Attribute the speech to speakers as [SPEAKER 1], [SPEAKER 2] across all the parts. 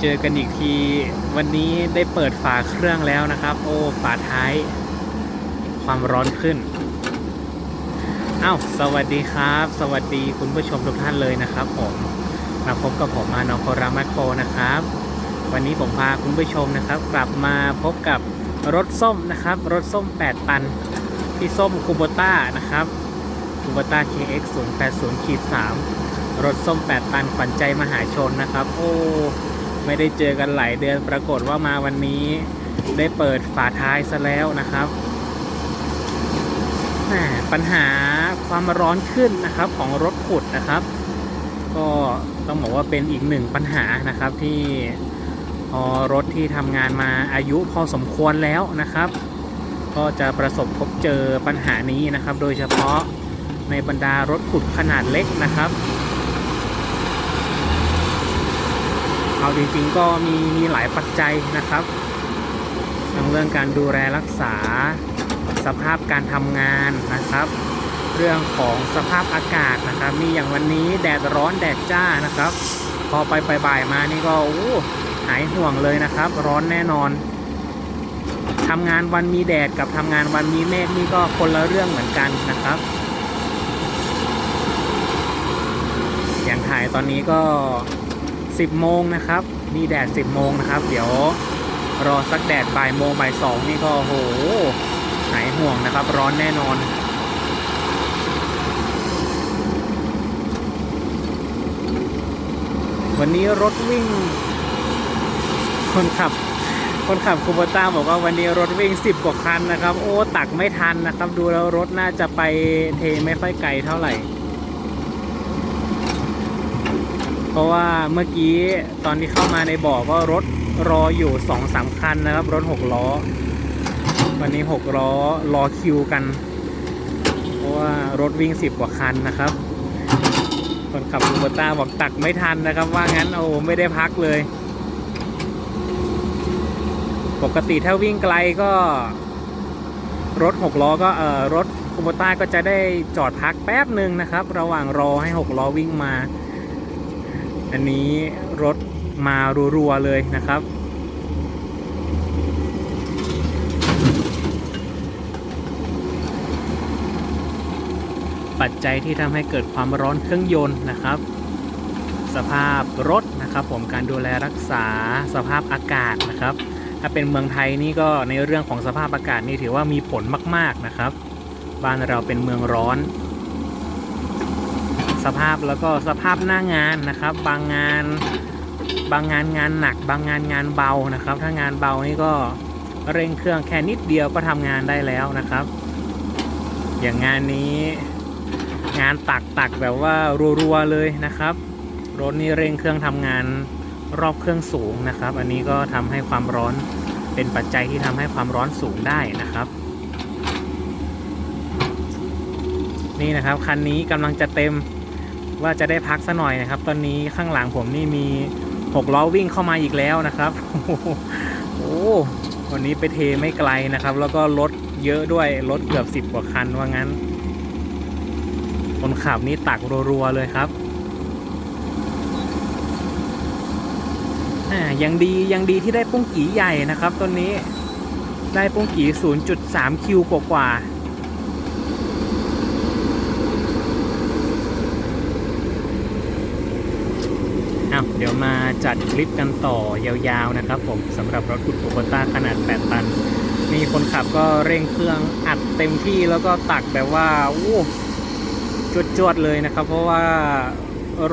[SPEAKER 1] เจอกันอีกที วันนี้ได้เปิดฝาเครื่องแล้วนะครับ โอ้ฝาท้าย ความร้อนขึ้นเอ้าวสวัสดีครับ สวัสดีคุณผู้ชมทุกท่านเลยนะครับ ผมมาพบกับผมมานองโครามาโคนะครับ วันนี้ผมพาคุณผู้ชมนะครับ กลับมาพบกับรถส้มนะครับ รถส้ม 8 ตันที่ส้มคูโบต้านะครับคูโบต้า KX 0 8 0ขีด3รถส้ม 8 ตันขวัญใจมหาชนนะครับ โอ้ ไม่ได้เจอกันหลายเดือนปรากฏว่ามาวันนี้ได้เปิดฝาท้ายซะแล้วนะครับปัญหาความร้อนขึ้นนะครับของรถขุดนะครับ ก็ต้องบอกว่าเป็นอีกหนึ่งปัญหานะครับที่พอรถที่ทำงานมาอายุพอสมควรแล้วนะครับ ก็จะประสบพบเจอปัญหานี้นะครับ โดยเฉพาะในบรรดารถขุดขนาดเล็กนะครับ เอาจริงๆก็มีมีหลายปัจจัยนะครับทั้งเรื่องการดูแลรักษาสภาพการทำงานนะครับ เรื่องของสภาพอากาศนะครับ มีอย่างวันนี้แดดร้อนแดดจ้านะครับ พอไปไปบ่ายมานี่ก็หายห่วงเลยนะครับ ร้อนแน่นอนทำงานวันมีแดดกับทำงานวันมีเมฆนี่ก็คนละเรื่องเหมือนกันนะครับ อย่างถ่ายตอนนี้ก็ 10 โมงนะครับ มีแดด 10 โมงนะครับ เดี๋ยวรอสักแดดบ่ายโมงบ่ายสองนี่ก็โหหายห่วงนะครับ ร้อนแน่นอนวันนี้รถวิ่ง คนขับ คนขับคูโบต้าบอกว่าวันนี้รถวิ่ง 10 กว่าคันนะครับ โอ้ ตักไม่ทันนะครับ ดูแล้วรถน่าจะไปเทไม่ค่อยไกลเท่าไหร่ เพราะว่าเมื่อกี้ตอนที่เข้ามาในบ่อก็รถรออยู่สองสามคันนะครับ รถหกล้อ วันนี้หกล้อรอคิวกัน เพราะว่ารถวิ่งสิบกว่าคันนะครับ คนขับคูโบต้าบอกตักไม่ทันนะครับ ว่างั้นโอ้ไม่ได้พักเลย ปกติถ้าวิ่งไกลก็ รถหกล้อก็เอ่อรถคูโบต้าก็จะได้จอดพักแป๊บหนึ่งนะครับ ระหว่างรอให้หกล้อวิ่งมา อันนี้รถมารัวๆเลยนะครับ ปัจจัยที่ทำให้เกิดความร้อนเครื่องยนต์นะครับ สภาพรถนะครับผมการดูแลรักษาสภาพอากาศนะครับ ถ้าเป็นเมืองไทยนี่ก็ในเรื่องของสภาพอากาศนี่ถือว่ามีผลมาก ๆนะครับ บ้านเราเป็นเมืองร้อน สภาพแล้วก็สภาพหน้างานนะครับ บางงานบางงานงานหนัก บางงานงานเบานะครับ ถ้างานเบานี่ก็เร่งเครื่องแค่นิดเดียวก็ทำงานได้แล้วนะครับ อย่างงานนี้งานตักตักแบบว่ารัวๆเลยนะครับรถนี่เร่งเครื่องทำงานรอบเครื่องสูงนะครับ อันนี้ก็ทำให้ความร้อนเป็นปัจจัยที่ทำให้ความร้อนสูงได้นะครับ นี่นะครับคันนี้กำลังจะเต็ม ว่าจะได้พักซะหน่อยนะครับ ตอนนี้ข้างหลังผมนี่มีหกล้อวิ่งเข้ามาอีกแล้วนะครับโอ้โหโอ้วันนี้ไปเทไม่ไกลนะครับ แล้วก็รถเยอะด้วยรถเกือบสิบกว่าคันว่างั้น คนขับนี่ตักรัวๆเลยครับอ่ายังดียังดีที่ได้ปุ้งกีใหญ่นะครับตัวนี้ได้ปุ้งกี0.3คิวกว่าๆ อ้าวเดี๋ยวมาจัดคลิปกันต่อยาวๆนะครับผมสำหรับรถขุดโคโบต้าขนาด 8 ตัน มีคนขับก็เร่งเครื่องอัดเต็มที่แล้วก็ตักแบบว่าโอ้จวดๆเลยนะครับ เพราะว่า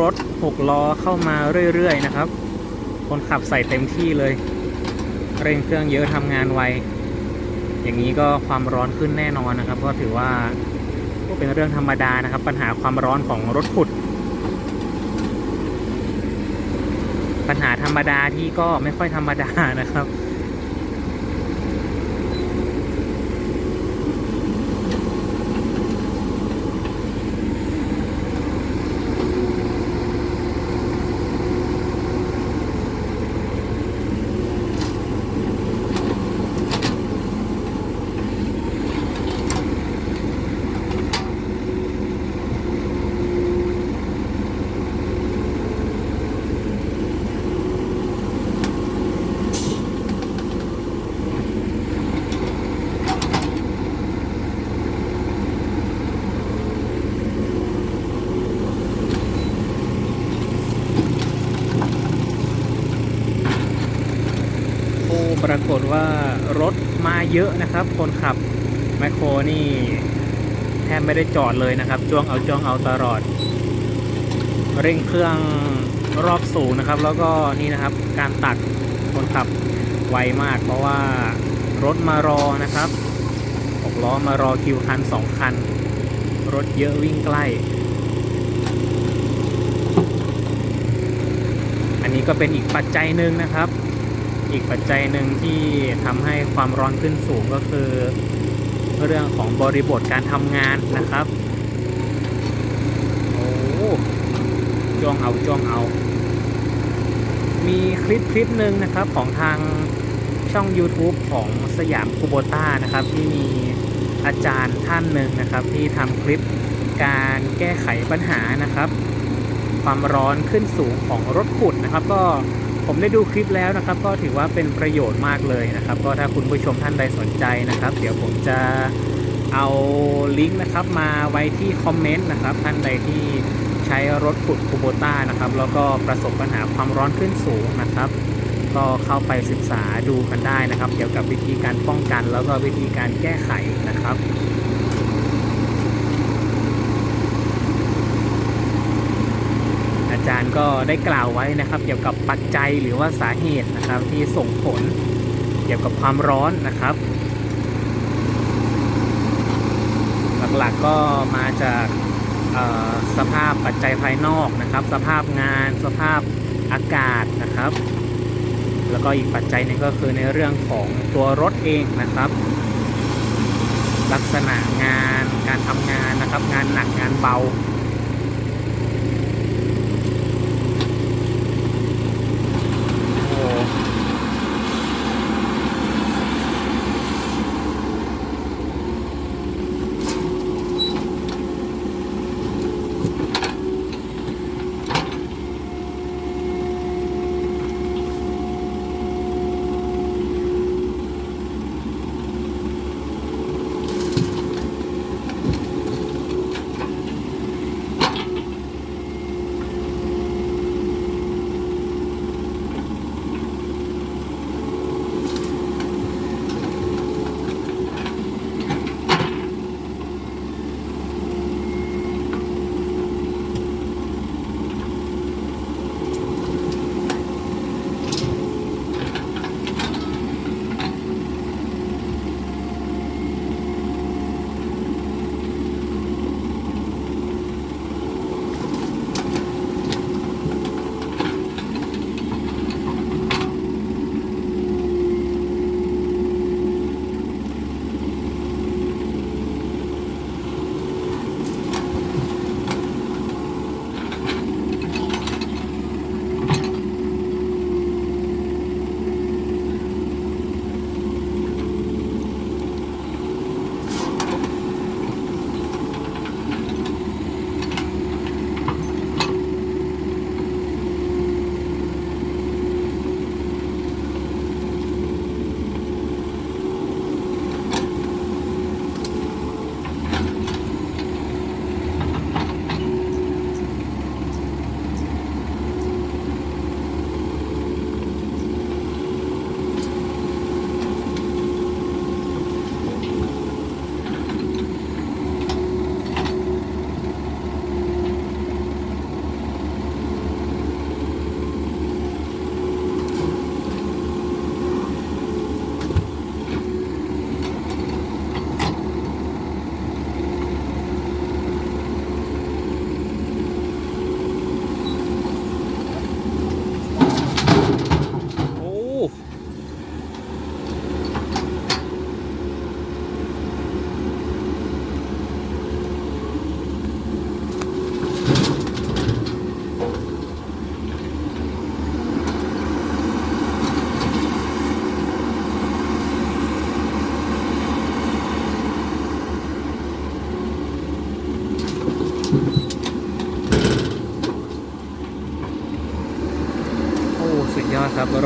[SPEAKER 1] รถ 6 ล้อเข้ามาเรื่อยๆนะครับ คนขับใส่เต็มที่เลย เร่งเครื่องเยอะทำงานไว อย่างนี้ก็ความร้อนขึ้นแน่นอนนะครับ ก็ถือว่าก็เป็นเรื่องธรรมดานะครับ ปัญหาความร้อนของรถขุด ปัญหาธรรมดาที่ก็ไม่ค่อยธรรมดานะครับ ปรากฏว่ารถมาเยอะนะครับ คนขับแมคโครนี่แทบไม่ได้จอดเลยนะครับจ้วงเอาจ้วงเอาตลอด เร่งเครื่องรอบสูงนะครับ แล้วก็นี่นะครับการตัดคนขับไวมาก เพราะว่ารถมารอนะครับหกล้อมารอคิวคันสองคัน รถเยอะวิ่งใกล้ อันนี้ก็เป็นอีกปัจจัยหนึ่งนะครับ อีกปัจจัยหนึ่งที่ทำให้ความร้อนขึ้นสูงก็คือ เรื่องของบริบทการทำงานนะครับโอ้จ้วงเอาจ้วงเอา มีคลิปคลิปหนึ่งนะครับของทางช่อง YouTube ของสยามคูโบต้านะครับ ที่มีอาจารย์ท่านหนึ่งนะครับ ที่ทำคลิปการแก้ไขปัญหานะครับ ความร้อนขึ้นสูงของรถขุดนะครับ ก็ ผมได้ดูคลิปแล้วนะครับ ก็ถือว่าเป็นประโยชน์มากเลยนะครับ ก็ถ้าคุณผู้ชมท่านใดสนใจนะครับ เดี๋ยวผมจะเอาลิงก์นะครับมาไว้ที่คอมเมนต์นะครับ ท่านใดที่ใช้รถขุดคูโบต้านะครับ แล้วก็ประสบปัญหาความร้อนขึ้นสูงนะครับ ก็เข้าไปศึกษาดูกันได้นะครับ เกี่ยวกับวิธีการป้องกัน แล้วก็วิธีการแก้ไขนะครับ อา จารย์ก็ได้กล่าวไว้นะครับ เกี่ยวกับปัจจัยหรือว่าสาเหตุนะครับ ที่ส่งผลเกี่ยวกับความร้อนนะครับ หลักๆก็มาจากสภาพปัจจัยภายนอกนะครับ สภาพงานสภาพอากาศนะครับ แล้วก็อีกปัจจัยหนึ่งก็คือในเรื่องของตัวรถเองนะครับ ลักษณะงานการทำงานนะครับ งานหนักงานเบา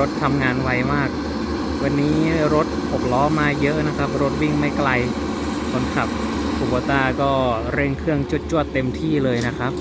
[SPEAKER 1] รถทำงานไวมาก วันนี้รถหกล้อมาเยอะนะครับ รถวิ่งไม่ไกล คนขับคูโบต้าก็เร่งเครื่องจวดๆเต็มที่เลยนะครับ